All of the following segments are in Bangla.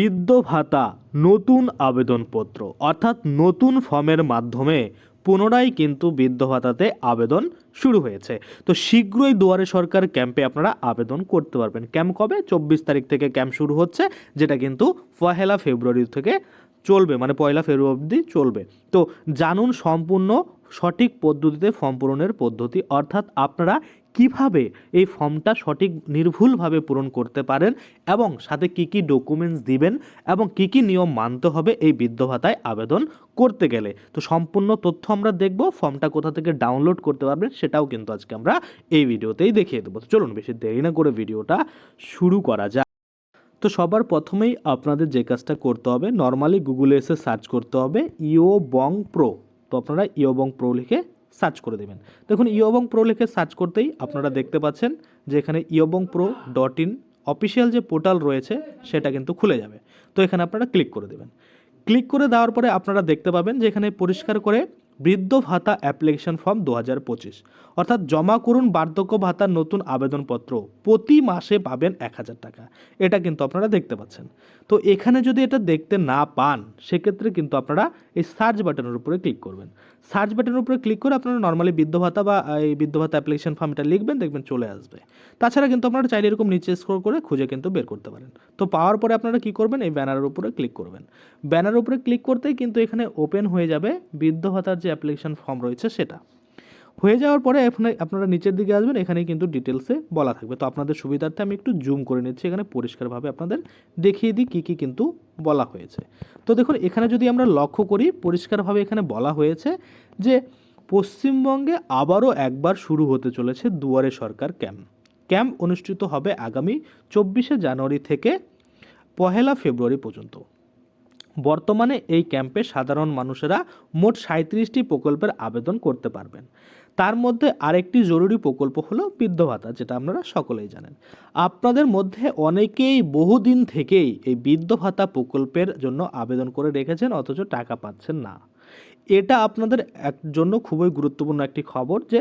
বৃদ্ধ ভাতা, নতুন আবেদনপত্র, অর্থাৎ নতুন ফর্মের মাধ্যমে পুনরায় কিন্তু বৃদ্ধ ভাতাতে আবেদন শুরু হয়েছে। তো শীঘ্রই দুয়ারে সরকার ক্যাম্পে আপনারা আবেদন করতে পারবেন। ক্যাম্প কবে? চব্বিশ তারিখ থেকে ক্যাম্প শুরু হচ্ছে, যেটা কিন্তু পহেলা ফেব্রুয়ারি থেকে চলবে মানে পয়লা ফেব্রুয়ারি অবধি চলবে। তো জানুন সম্পূর্ণ সঠিক পদ্ধতিতে ফর্ম পূরণের পদ্ধতি, অর্থাৎ আপনারা কীভাবে এই ফর্মটা সঠিক নির্ভুলভাবে পূরণ করতে পারেন এবং সাথে কি কি ডকুমেন্টস দিবেন এবং কি কি নিয়ম মানতে হবে এই বৃদ্ধ ভাতায় আবেদন করতে গেলে। তো সম্পূর্ণ তথ্য আমরা দেখব, ফর্মটা কোথা থেকে ডাউনলোড করতে পারবেন সেটাও কিন্তু আজকে আমরা এই ভিডিওতেই দেখিয়ে দেবো। তো চলুন বেশি দেরি না করে ভিডিওটা শুরু করা যাক। তো সবার প্রথমেই আপনাদের যে কাজটা করতে হবে নর্মালি গুগলে এসে সার্চ করতে হবে ইও বং প্রো তো আপনারা ইও বং প্রো লিখে সার্চ করে দেবেন। দেখুন ইও বং প্রো লিখে সার্চ করতেই আপনারা দেখতে পাচ্ছেন যে এখানে io bong pro dot in official যে পোর্টাল রয়েছে, সেটা কিন্তু খুলে যাবে। তো এখানে আপনারা ক্লিক করে দেবেন। ক্লিক করে দেওয়ার পরে আপনারা দেখতে পাবেন যে এখানে পরিষ্কার করে বৃদ্ধ ভাতা অ্যাপ্লিকেশন ফর্ম দু হাজার পঁচিশ। অর্থাৎ জমা করুন বার্ধক্য ভাতার নতুন আবেদনপত্র, প্রতি মাসে পাবেন এক হাজার টাকা। এটা কিন্তু আপনারা দেখতে পাচ্ছেন। তো এখানে যদি এটা দেখতে না পান, সেক্ষেত্রে কিন্তু আপনারা এই সার্চ বাটনের উপরে ক্লিক করবেন। সার্চ বাটনের উপরে ক্লিক করে আপনারা নর্মালি বৃদ্ধ ভাতা বা এই বৃদ্ধ ভাতা অ্যাপ্লিকেশন ফর্ম এটা লিখবেন, দেখবেন চলে আসবে। তাছাড়া কিন্তু আপনারা চাইলে এরকম নিচে স্ক্রল করে খুঁজে কিন্তু বের করতে পারেন। তো পাওয়ার পরে আপনারা কি করবেন? এই ব্যানারের উপরে ক্লিক করবেন। ব্যানারের উপরে ক্লিক করতেই কিন্তু এখানে ওপেন হয়ে যাবে বৃদ্ধ ভাতার যে অ্যাপ্লিকেশন ফর্ম রয়েছে সেটা। হয়ে যাওয়ার পরে আপনারা নিচের দিকে আসবেন এখানে কিন্তু ডিটেলসে বলা থাকবে। তো আপনাদের সুবিধার্থে আমি একটু জুম করে নিচ্ছি, এখানে পরিষ্কারভাবে আপনাদের দেখিয়ে দিই কী কী কিন্তু বলা হয়েছে। তো দেখুন, এখানে যদি আমরা লক্ষ্য করি, পরিষ্কারভাবে এখানে বলা হয়েছে যে পশ্চিমবঙ্গে আবারও একবার শুরু হতে চলেছে দুয়ারে সরকার ক্যাম্প। ক্যাম্প অনুষ্ঠিত হবে আগামী চব্বিশে জানুয়ারি থেকে পহেলা ফেব্রুয়ারি পর্যন্ত। বর্তমানে এই ক্যাম্পে সাধারণ মানুষেরা মোট সাঁত্রিশটি প্রকল্পের আবেদন করতে পারবেন। তার মধ্যে আরেকটি জরুরি প্রকল্প হলো বৃদ্ধ ভাতা, যেটা আপনারা সকলেই জানেন। আপনাদের মধ্যে অনেকেই বহুদিন থেকেই এই বৃদ্ধ ভাতা প্রকল্পের জন্য আবেদন করে রেখেছেন, অথচ টাকা পাচ্ছেন না। এটা আপনাদের এক জন্য খুবই গুরুত্বপূর্ণ একটি খবর যে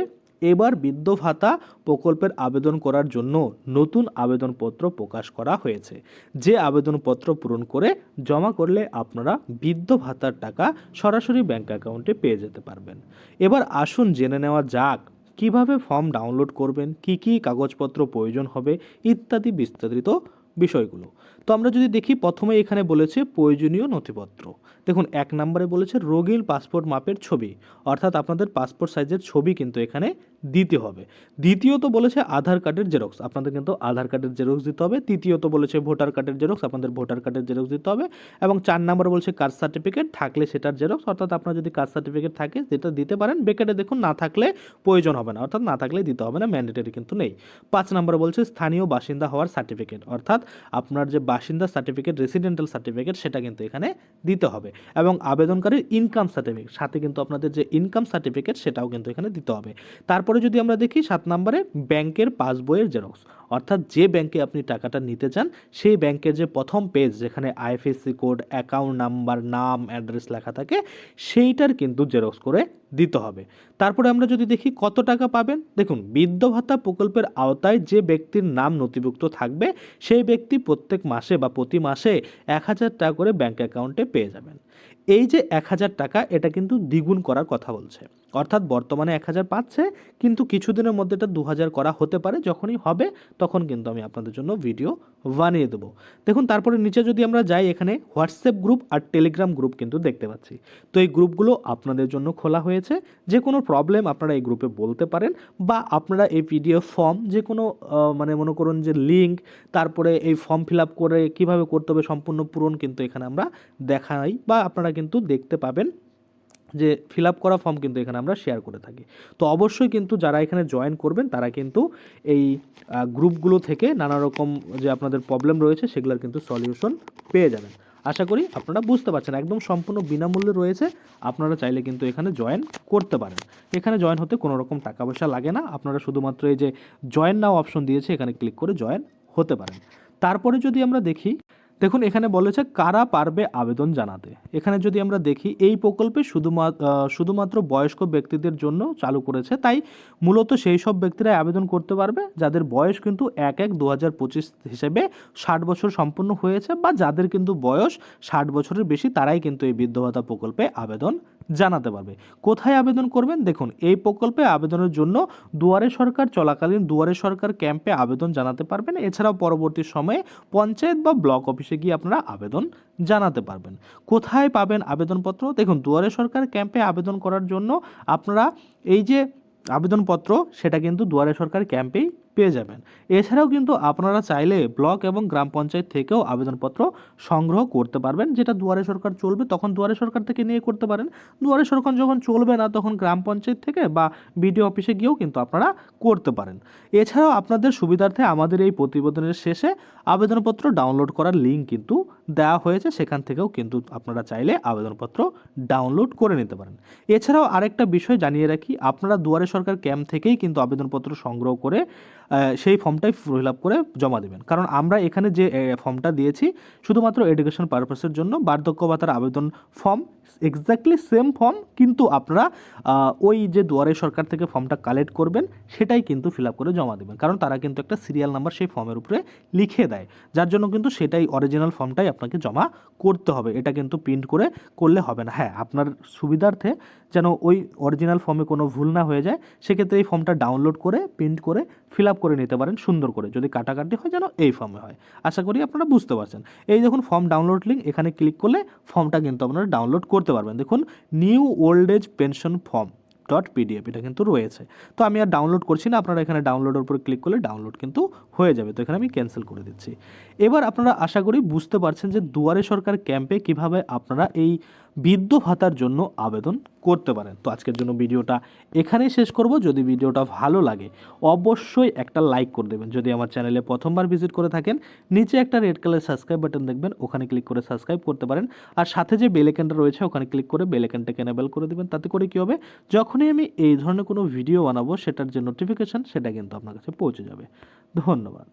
এবার বৃদ্ধ ভাতা প্রকল্পের আবেদন করার জন্য নতুন আবেদনপত্র প্রকাশ করা হয়েছে। যে আবেদনপত্র পূরণ করে জমা করলে আপনারা বৃদ্ধ ভাতার টাকা সরাসরি ব্যাংক অ্যাকাউন্টে পেয়ে যেতে পারবেন। এবার আসুন জেনে নেওয়া যাক কীভাবে ফর্ম ডাউনলোড করবেন, কি কি কাগজপত্র প্রয়োজন হবে ইত্যাদি বিস্তারিত বিষয়গুলো। তো আমরা যদি দেখি প্রথমে এখানে বলেছে প্রয়োজনীয় নথিপত্র। দেখুন, এক নম্বরে বলেছে রোগীর পাসপোর্ট মাপের ছবি। অর্থাৎ আপনাদের পাসপোর্ট সাইজের ছবি কিন্তু এখানে দিতে হবে। দ্বিতীয়ত বলেছে আধার কার্ডের জেরক্স। আপনাদের কিন্তু আধার কার্ডের জেরক্স দিতে হবে। তৃতীয়ত বলেছে ভোটার কার্ডের জেরক্স। আপনাদের ভোটার কার্ডের জেরক্স দিতে হবে। এবং চার নম্বর বলছে কাস্ট সার্টিফিকেট থাকলে সেটার জেরক্স। অর্থাৎ আপনার যদি কাস্ট সার্টিফিকেট থাকে সেটা দিতে পারেন। বেকেটে দেখুন, না থাকলে প্রয়োজন হবে না। অর্থাৎ না থাকলে দিতে হবে না, ম্যান্ডেটরি কিন্তু নেই। পাঁচ নম্বর বলছে স্থানীয় বাসিন্দা হওয়ার সার্টিফিকেট। অর্থাৎ আপনার যে বাসিন্দা সার্টিফিকেট, রেসিডেন্টাল সার্টিফিকেট, সেটা কিন্তু এখানে দিতে হবে। এবং আবেদনকারীর ইনকাম সার্টিফিকেট, সাথে কিন্তু আপনাদের যে ইনকাম সার্টিফিকেট, সেটাও কিন্তু এখানে দিতে হবে। তারপরে যদি আমরা দেখি সাত নম্বরে ব্যাংকের পাসবইয়ের জেরক্স। অর্থাৎ যে ব্যাংকে আপনি টাকাটা নিতে চান, সেই ব্যাংকের যে প্রথম পেজ যেখানে আইএফএসসি কোড, অ্যাকাউন্ট নাম্বার, নাম, অ্যাড্রেস লেখা থাকে, সেইটার কিন্তু জেরক্স করে দিতে হবে। তারপরে আমরা যদি দেখি কত টাকা পাবেন, দেখুন বৃদ্ধ ভাতা প্রকল্পের আওতায় যে ব্যক্তির নাম নথিভুক্ত থাকবে, সেই ব্যক্তি প্রত্যেক মাসে বা প্রতি মাসে এক হাজার টাকা করে ব্যাংক অ্যাকাউন্টে পেয়ে যাবেন। এই যে এক হাজার টাকা, এটা কিন্তু দ্বিগুণ করার কথা বলছে। অর্থাৎ বর্তমানে এক হাজার পাচ্ছে, কিন্তু কিছুদিনের মধ্যে এটা দু হাজার করা হতে পারে, যখনই হবে, তখন কিন্তু আমি আপনাদের জন্য ভিডিও বানিয়ে দেবো। দেখুন, তারপরে নিচে যদি আমরা যাই, এখানে হোয়াটসঅ্যাপ গ্রুপ আর টেলিগ্রাম গ্রুপ কিন্তু দেখতে পাচ্ছি। তো এই গ্রুপগুলো আপনাদের জন্য খোলা হয়েছে। যে কোনো প্রবলেম আপনারা এই গ্রুপে বলতে পারেন, বা আপনারা এই পিডিএফ ফর্ম, যে কোনো মানে মনে করুন যে লিঙ্ক, তারপরে এই ফর্ম ফিল আপ করে কীভাবে করতে হবে সম্পূর্ণ পূরণ কিন্তু এখানে আমরা দেখাই, বা আপনারা কিন্তু দেখতে পাবেন যে ফিল আপ করা ফর্ম কিন্তু এখানে আমরা শেয়ার করে থাকি। তো অবশ্যই কিন্তু যারা এখানে জয়েন করবেন, তারা কিন্তু এই গ্রুপগুলো থেকে নানা রকম যে আপনাদের প্রবলেম রয়েছে, সেগুলোর কিন্তু সলিউশন পেয়ে যাবেন। আশা করি আপনারা বুঝতে পারছেন, একদম সম্পূর্ণ বিনামূল্যে রয়েছে, আপনারা চাইলে কিন্তু এখানে জয়েন করতে পারেন। এখানে জয়েন হতে কোনো রকম টাকা পয়সা লাগে না, আপনারা শুধুমাত্র এই যে জয়েন নাও অপশন দিয়েছে, এখানে ক্লিক করে জয়েন হতে পারেন। তারপরে যদি আমরা দেখি দেখুন, এখানে বলেছে কারা পারবে আবেদন জানাতে। এখানে যদি আমরা দেখি, এই প্রকল্পে শুধুমাত্র শুধুমাত্র বয়স্ক ব্যক্তিদের জন্য চালু করেছে, তাই মূলত সেই সব ব্যক্তিরা আবেদন করতে পারবে, যাদের বয়স কিন্তু এক এক দু হাজার পঁচিশ হিসেবে ষাট বছর সম্পূর্ণ হয়েছে, বা যাদের কিন্তু বয়স ষাট বছরের বেশি, তারাই কিন্তু এই বৃদ্ধ ভাতা প্রকল্পে আবেদন জানাতে পারবে। কোথায় আবেদন করবেন? দেখুন, এই প্রকল্পে আবেদনের জন্য দুয়ারে সরকার, চলাকালীন দুয়ারে সরকার ক্যাম্পে আবেদন জানাতে পারবেন। এছাড়াও পরবর্তী সময়ে পঞ্চায়েত বা ব্লক অফিসে গিয়ে আপনারা আবেদন জানাতে পারবেন। কোথায় পাবেন আবেদনপত্র? দেখুন, দুয়ারে সরকার ক্যাম্পে আবেদন করার জন্য আপনারা এই যে আবেদনপত্র, সেটা কিন্তু দুয়ারে সরকার ক্যাম্পেই পেয়ে যাবেন। এছাড়াও কিন্তু আপনারা চাইলে ব্লক এবং গ্রাম পঞ্চায়েত থেকেও আবেদনপত্র সংগ্রহ করতে পারবেন, যেটা দুয়ারে সরকার চলবে, তখন দুয়ারে সরকার থেকে নিয়ে করতে পারেন। দুয়ারে সরকার যখন চলবে না, তখন গ্রাম পঞ্চায়েত থেকে বা বিডিও অফিসে গিয়েও কিন্তু আপনারা করতে পারেন। এছাড়াও আপনাদের সুবিধার্থে আমাদের এই প্রতিবেদনের শেষে আবেদনপত্র ডাউনলোড করার লিঙ্ক কিন্তু দেওয়া হয়েছে, সেখান থেকেও কিন্তু আপনারা চাইলে আবেদনপত্র ডাউনলোড করে নিতে পারেন। এছাড়াও আরেকটা বিষয় জানিয়ে রাখি, আপনারা দুয়ারে সরকার ক্যাম্প থেকেই কিন্তু আবেদনপত্র সংগ্রহ করে সেই ফর্মটাই ফিল আপ করে জমা দেবেন। কারণ আমরা এখানে যে ফর্মটা দিয়েছি, শুধুমাত্র এডুকেশন পারপাসের জন্য বার্ধক্য ভাতার আবেদন ফর্ম এক্স্যাক্টলি সেম ফর্ম কিন্তু আপনারা ওই যে দুয়ারে সরকার থেকে ফর্মটা কালেক্ট করবেন, সেটাই কিন্তু ফিল আপ করে জমা দেবেন। কারণ তারা কিন্তু একটা সিরিয়াল নাম্বার সেই ফর্মের উপরে লিখে দেয়। যার জন্য কিন্তু সেটাই অরিজিনাল ফর্মটাই আপনাকে জমা করতে হবে। এটা কিন্তু প্রিন্ট করে করলে হবে না। হ্যাঁ আপনার সুবিধার্থে যেন ওই অরিজিনাল ফর্মে কোনো ভুল না হয়ে যায়, সেক্ষেত্রে এই ফর্মটা ডাউনলোড করে প্রিন্ট করে ফিল আপ করে নিতে পারেন সুন্দর করে। যদি কাটাকাটি হয় যেন এই ফর্মে হয়। আশা করি আপনারা বুঝতে পারছেন। এই দেখুন ফর্ম ডাউনলোড লিঙ্ক এখানে ক্লিক করলে ফর্মটা কিন্তু আপনারা ডাউনলোড করতে পারবেন। দেখুন new old age pension form dot PDF এটা কিন্তু রয়েছে। তো আমি আর ডাউনলোড করছি না, আপনারা এখানে ডাউনলোডের উপর ক্লিক করলে ডাউনলোড কিন্তু হয়ে যাবে। তো এখানে আমি ক্যান্সেল করে দিচ্ছি। এবার আপনারা আশা করি বুঝতে পারছেন যে দুয়ারে সরকার ক্যাম্পে কীভাবে আপনারা এই বৃদ্ধ ভাতার জন্য আবেদন করতে পারেন। তো আজকের জন্য ভিডিওটা এখানেই শেষ করব। যদি ভিডিওটা ভালো লাগে, অবশ্যই একটা লাইক করে দেবেন। যদি আমার চ্যানেলে প্রথমবার ভিজিট করে থাকেন, নিচে একটা রেড কালার সাবস্ক্রাইব বাটন দেখবেন, ওখানে ক্লিক করে সাবস্ক্রাইব করতে পারেন। আর সাথে যে বেল আইকনটা রয়েছে, ওখানে ক্লিক করে বেল আইকনটাকে এনেবেল করে দেবেন। তাতে করে কী হবে? যখনই আমি এই ধরনের কোনো ভিডিও বানাবো, সেটার যে নোটিফিকেশান সেটা কিন্তু আপনার কাছে পৌঁছে যাবে। ধন্যবাদ।